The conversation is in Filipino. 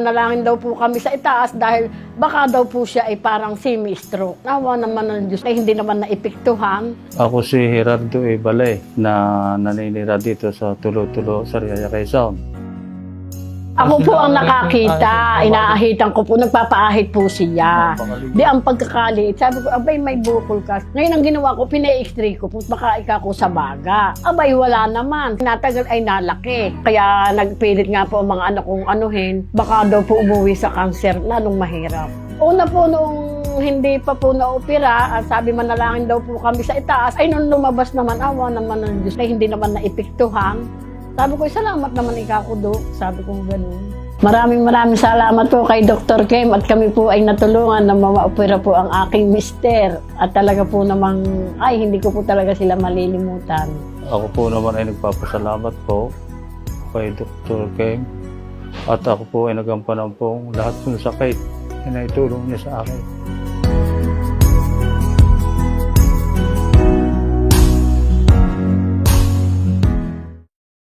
Nalangin daw po kami sa itaas dahil baka daw po siya ay parang semi-stroke. Nawa naman ng Diyos ay hindi naman naipiktuhan. Ako si Gerardo E. Balay na naninira dito sa Tulo-Tulo, Sariaya, Quezon. Ako po ang nakakita, inaahitan ko po, nagpapaahit po siya. Di ang pagkakaliit, sabi ko, abay may bukol ka. Ngayon ang ginawa ko, pina-x-ray ko po, baka ika ko sa baga. Abay wala naman. Natagal ay nalaki. Kaya nagpilit nga po ang mga anak kong anuhin, baka daw po umuwi sa cancer, lalong mahirap. Una po nung hindi pa po na-opera, at sabi manalangin daw po kami sa itaas, ay nung lumabas naman, awa naman ng Diyos, ay hindi naman naipiktuhan. Sabi ko, salamat naman ikaw ko, Dok. Sabi ko gano'n. Maraming maraming salamat po kay Dr. Kim at kami po ay natulungan na mamaopera po ang aking mister. At talaga po namang, ay hindi ko po talaga sila malilimutan. Ako po naman ay nagpapasalamat po kay Dr. King at ako po ay nagampanan pong lahat ng sakit na naitulong niya sa akin.